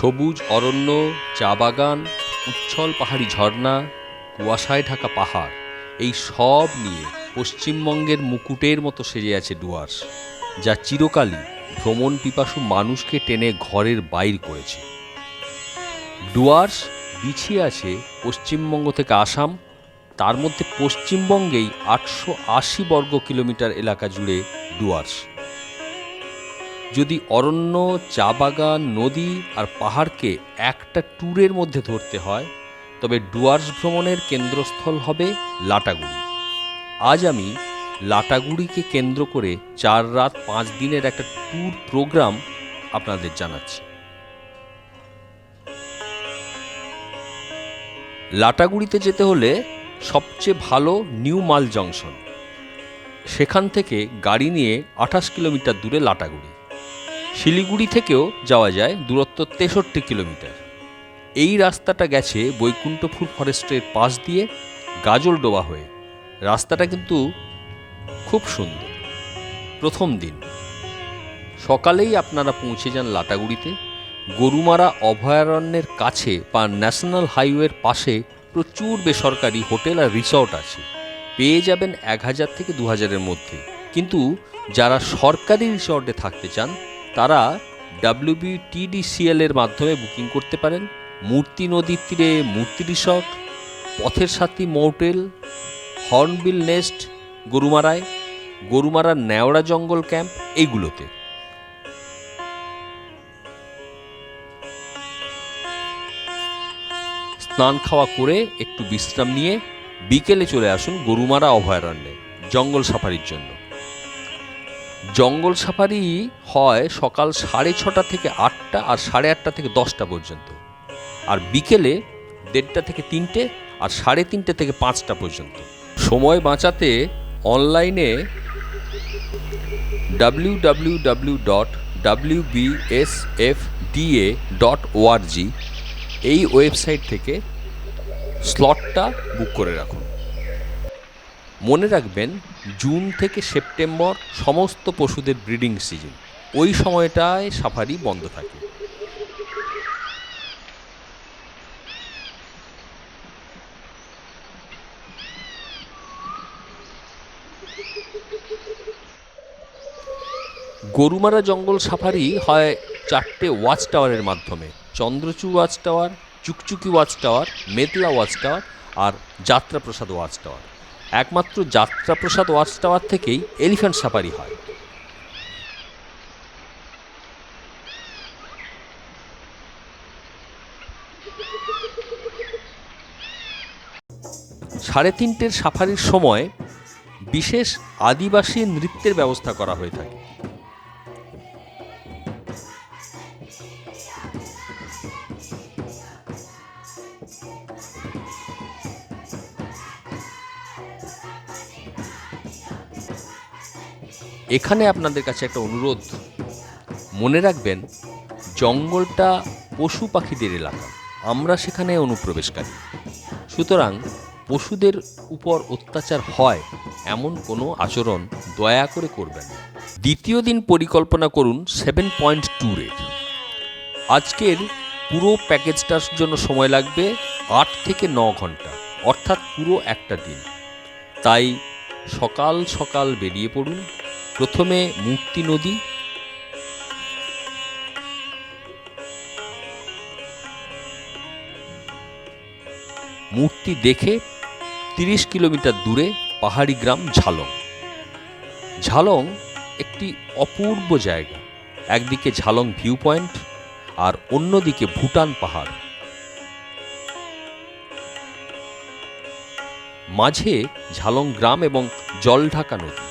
সবুজ অরণ্য, চা বাগান, উচ্ছল পাহাড়ি ঝর্ণা, কুয়াশায় ঢাকা পাহাড়, এই সব নিয়ে পশ্চিমবঙ্গের মুকুটের মতো সেজে আছে ডুয়ার্স, যা চিরকালই ভ্রমণ পিপাসু মানুষকে টেনে ঘরের বাইর করেছে। ডুয়ার্স বিছিয়ে আছে পশ্চিমবঙ্গ থেকে আসাম, তার মধ্যে পশ্চিমবঙ্গেই আটশো আশি বর্গ কিলোমিটার এলাকা জুড়ে ডুয়ার্স। যদি অরণ্য চা বাগান নদী আর পাহাড়কে একটা ট্যুরের মধ্যে ধরতে হয়, তবে ডুয়ার্স ভ্রমণের কেন্দ্রস্থল হবে লাটাগুড়ি। আজ আমি লাটাগুড়িকে কেন্দ্র করে চার রাত পাঁচ দিনের একটা ট্যুর প্রোগ্রাম আপনাদের জানাচ্ছি। লাটাগুড়িতে যেতে হলে সবচেয়ে ভালো নিউ মাল জংশন। সেখান থেকে গাড়ি নিয়ে আঠাশ কিলোমিটার দূরে লাটাগুড়ি। শিলিগুড়ি থেকেও যাওয়া যায় দূরত্ব তেষট্টি কিলোমিটার। এই রাস্তাটা গেছে বৈকুণ্ঠপুর ফরেস্টের পাশ দিয়ে গাজলডোবা হয়ে। রাস্তাটা কিন্তু খুব সুন্দর। প্রথম দিন। সকালেই আপনারা পৌঁছে যান লাটাগুড়িতে। গরুমারা অভয়ারণ্যের কাছে বা ন্যাশনাল হাইওয়ের পাশে প্রচুর বেসরকারি হোটেল আর রিসর্ট আছে। পেয়ে যাবেন এক হাজার থেকে দু হাজারের মধ্যে। কিন্তু যারা সরকারি রিসর্টে থাকতে চান তারা ডাব্লিউবিটিডিসিএল এর মাধ্যমে বুকিং করতে পারেন। মূর্তি নদীর তীরে Murti resort, Pather Sathi motel, hornbill nest, গরুমারায়, গরুমারার ন্যাওড়া জঙ্গল ক্যাম্প এইগুলোতে। স্নান খাওয়া করে একটু বিশ্রাম নিয়ে বিকেলে চলে আসুন গরুমারা অভয়ারণ্যে, জঙ্গল সাফারির জন্য। জঙ্গল সাফারি হয় সকাল সাড়ে ছটা থেকে আটটা আর সাড়ে আটটা থেকে দশটা পর্যন্ত। আর বিকেলে দেড়টা থেকে তিনটে আর সাড়ে তিনটে থেকে পাঁচটা পর্যন্ত। সময় বাঁচাতে অনলাইনে W W W dot W BSFDA dot ORG এই ওয়েবসাইট থেকে স্লটটা বুক করে রাখুন। মনে রাখবেন জুন থেকে সেপ্টেম্বর সমস্ত পশুদের ব্রিডিং সিজন। ওই সময়টায় সাফারি বন্ধ থাকে। গরুমারা জঙ্গল সাফারি হয় চারটে ওয়াচ টাওয়ারের মাধ্যমে। Chandrachur watch tower, Chukchuki watch tower, Metla watch tower আর যাত্রাপ্রসাদ ওয়াচ টাওয়ার। একমাত্র যাত্রাপ্রসাদ ওয়াচ টাওয়ার থেকেই এলিফ্যান্ট সাফারি হয়। সাড়ে তিনটের সাফারির সময় বিশেষ আদিবাসী নৃত্যের ব্যবস্থা করা হয়ে থাকে। এখানে আপনাদের কাছে একটা অনুরোধ। মনে রাখবেন, জঙ্গলটা পশু পাখিদের এলাকা। আমরা সেখানে অনুপ্রবেশকারী। সুতরাং পশুদের উপর অত্যাচার হয় এমন কোনো আচরণ দয়া করে করবেন দ্বিতীয় দিন পরিকল্পনা করুন সেভেন পয়েন্ট ট্যুরের আজকের পুরো প্যাকেজটার জন্য সময় লাগবে আট থেকে ন ঘণ্টা, অর্থাৎ পুরো একটা দিন। তাই সকাল সকাল বেরিয়ে পড়ুন প্রথমে মূর্তি নদী মূর্তি দেখে তিরিশ কিলোমিটার দূরে পাহাড়ি গ্রাম ঝালং। ঝালং একটি অপূর্ব জায়গা। একদিকে ঝালং ভিউ পয়েন্ট আর অন্যদিকে ভুটান পাহাড়। মাঝে ঝালং গ্রাম এবং জলঢাকা নদী।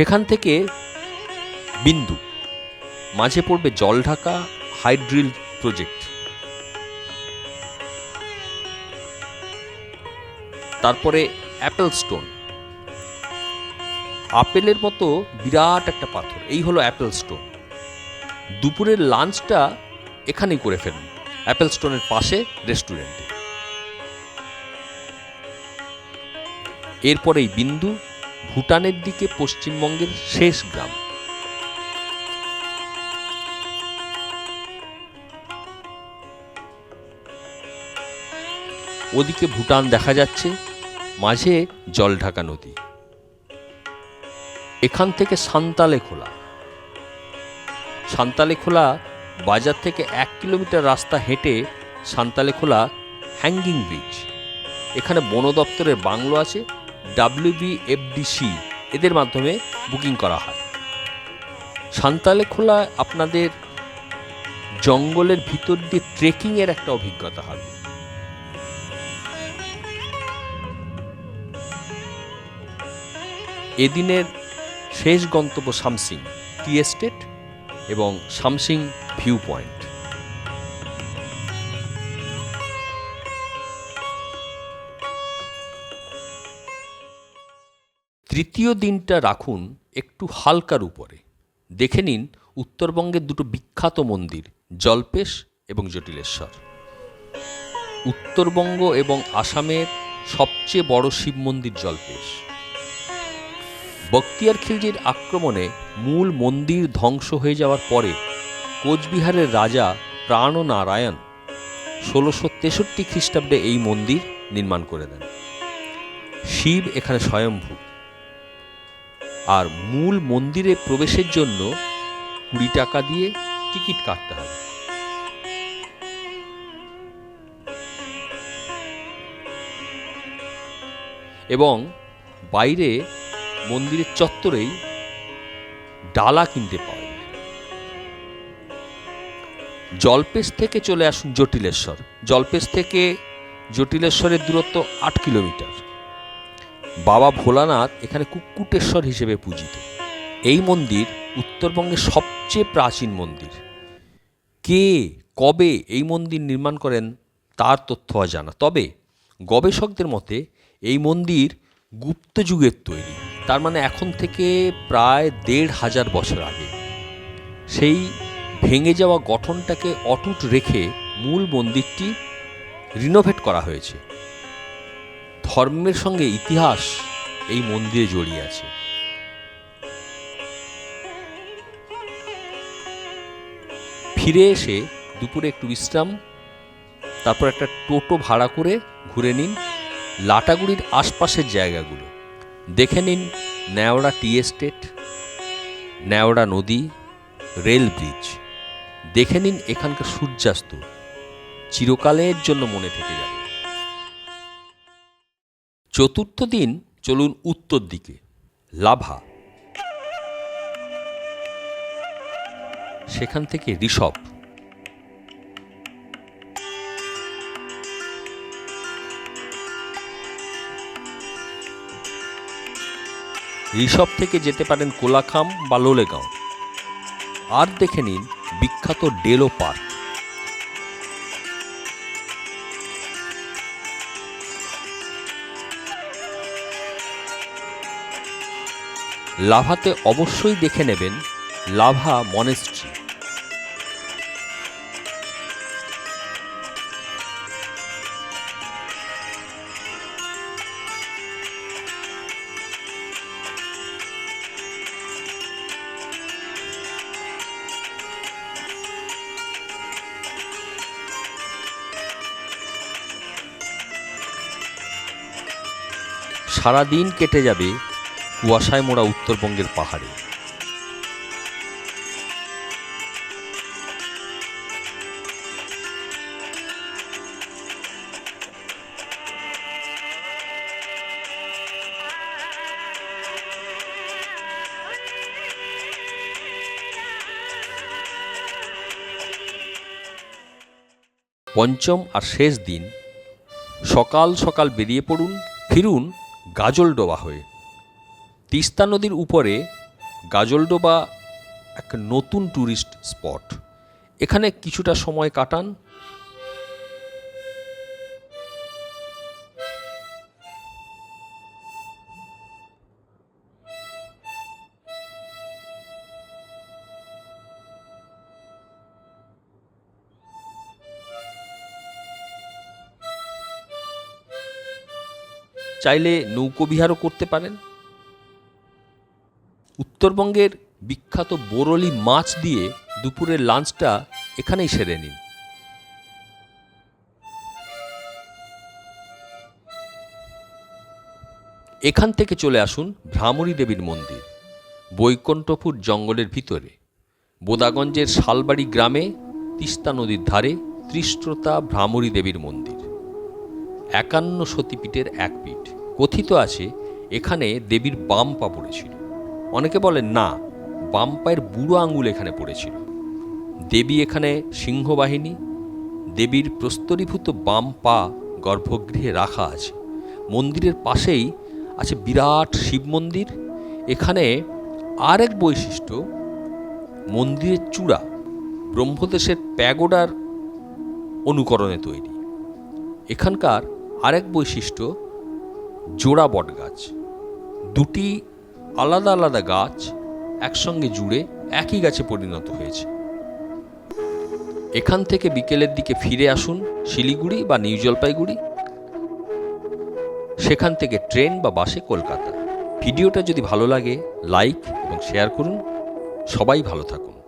সেখান থেকে বিন্দু, মাঝে পড়বে জলঢাকা হাইড্রিল প্রজেক্ট। তারপরে অ্যাপেল স্টোন। আপেলের মতো বিরাট একটা পাথর, এই হলো অ্যাপেল স্টোন। দুপুরের লাঞ্চটা এখানেই করে ফেলুন, অ্যাপেল স্টোনের পাশে রেস্টুরেন্টে। এরপরেই বিন্দু ভুটানের দিকে পশ্চিমবঙ্গের শেষ গ্রাম। ওদিকে ভুটান দেখা যাচ্ছে, মাঝে জলঢাকা নদী। এখান থেকে সান্তালে খোলা। সান্তালে খোলা বাজার থেকে এক কিলোমিটার রাস্তা হেঁটে সান্তালে খোলা হ্যাঙ্গিং ব্রিজ। এখানে বন দপ্তরের বাংলো আছে ডাব্লিউবিএফডিসি এদের মাধ্যমে বুকিং করা হয়। সান্তালে খোলা আপনাদের জঙ্গলের ভিতর দিয়ে ট্রেকিংয়ের একটা অভিজ্ঞতা হবে। এদিনের শেষ গন্তব্য সামসিং টি এস্টেট এবং সামসিং ভিউ পয়েন্ট তৃতীয় দিনটা রাখুন একটু হালকার উপরে। দেখে নিন উত্তরবঙ্গের দুটো বিখ্যাত মন্দির, জলপেশ এবং জটিলেশ্বর। উত্তরবঙ্গ এবং আসামের সবচেয়ে বড় শিব মন্দির জলপেশ। বক্তিয়ার খিলজির আক্রমণে মূল মন্দির ধ্বংস হয়ে যাওয়ার পরে কোচবিহারের রাজা প্রাণনারায়ণ ষোলোশো তেষট্টি খ্রিস্টাব্দে এই মন্দির নির্মাণ করে দেন। শিব এখানে স্বয়ম্ভূ। আর মূল মন্দিরে প্রবেশের জন্য কুড়ি টাকা দিয়ে টিকিট কাটতে হবে। এবং বাইরে মন্দিরের চত্বরেই ডালা কিনতে পাওয়া যায়। জলপেশ থেকে চলে আসুন জটিলেশ্বর। জলপেশ থেকে জটিলেশ্বরের দূরত্ব আট কিলোমিটার। বাবা ভোলানাথ এখানে কুক্কুটেশ্বর হিসেবে পূজিত। এই মন্দির উত্তরবঙ্গের সবচেয়ে প্রাচীন মন্দির। কে, কবে এই মন্দির নির্মাণ করেন তার তথ্য অজানা। তবে গবেষকদের মতে এই মন্দির গুপ্ত যুগের তৈরি। তার মানে এখন থেকে প্রায় দেড় হাজার বছর আগে। সেই ভেঙে যাওয়া গঠনটাকে অটুট রেখে মূল মন্দিরটি রিনোভেট করা হয়েছে। ধর্মের সঙ্গে ইতিহাস এই মন্দিরে জড়িয়ে আছে। ফিরে এসে দুপুরে একটু বিশ্রাম, তারপর একটা টোটো ভাড়া করে ঘুরে নিন লাটাগুড়ির আশপাশের জায়গাগুলো। দেখে নিন ন্যাওড়া টি এস্টেট, ন্যাওড়া নদী, রেল ব্রিজ। দেখে নিন এখানকার সূর্যাস্ত। চিরকালের জন্য মনে থেকে যাবে। চতুর্থ দিন চলুন উত্তর দিকে, লাভা। সেখান থেকে ঋষভ। ঋষভ থেকে যেতে পারেন কোলাখাম বা লোলেগাঁও। আর দেখে নিন বিখ্যাত ডেলো পার্ক। লাভাতে অবশ্যই দেখে নেবেন লাভা মনেস্ট্রি সারাদিন কেটে যাবে কুয়াশায় মোড়া উত্তরবঙ্গের পাহাড়ে। পঞ্চম আর শেষ দিন, সকাল সকাল বেরিয়ে পড়ুন, ফিরুন গাজলডোবা হয়ে। তিস্তা নদীর উপরে গাজলডোবা এক নতুন ট্যুরিস্ট স্পট। এখানে কিছুটা সময় কাটান। চাইলে নৌকো বিহারও করতে পারেন। উত্তরবঙ্গের বিখ্যাত বোরলি মাছ দিয়ে দুপুরের লাঞ্চটা এখানেই সেরে নিন। এখান থেকে চলে আসুন ভ্রামরী দেবীর মন্দির, বৈকুণ্ঠপুর জঙ্গলের ভিতরে। বোদাগঞ্জের শালবাড়ি গ্রামে তিস্তা নদীর ধারে ত্রিস্ত্রতা ভ্রামরী দেবীর মন্দির। একান্ন সতীপীঠের এক পীঠ। কথিত আছে, এখানে দেবীর বাম পা পড়েছিল। অনেকে বলেন, না, বাম পায়ের বুড়ো আঙুল এখানে পড়েছিল। দেবী এখানে সিংহবাহিনী, দেবীর প্রস্তরীভূত বাম পা গর্ভগৃহে রাখা আছে। মন্দিরের পাশেই আছে বিরাট শিব মন্দির। এখানে আরেক বৈশিষ্ট্য, মন্দিরের চূড়া ব্রহ্মদেশের প্যাগোডার অনুকরণে তৈরি। এখানকার আরেক বৈশিষ্ট্য, জোড়া বট গাছ দুটি আলাদা আলাদা গাছ একসঙ্গে জুড়ে একই গাছে পরিণত হয়েছে। এখান থেকে বিকেলের দিকে ফিরে আসুন শিলিগুড়ি বা নিউ জলপাইগুড়ি। সেখান থেকে ট্রেন বা বাসে কলকাতা। ভিডিওটা যদি ভালো লাগে, লাইক এবং শেয়ার করুন। সবাই ভালো থাকুন।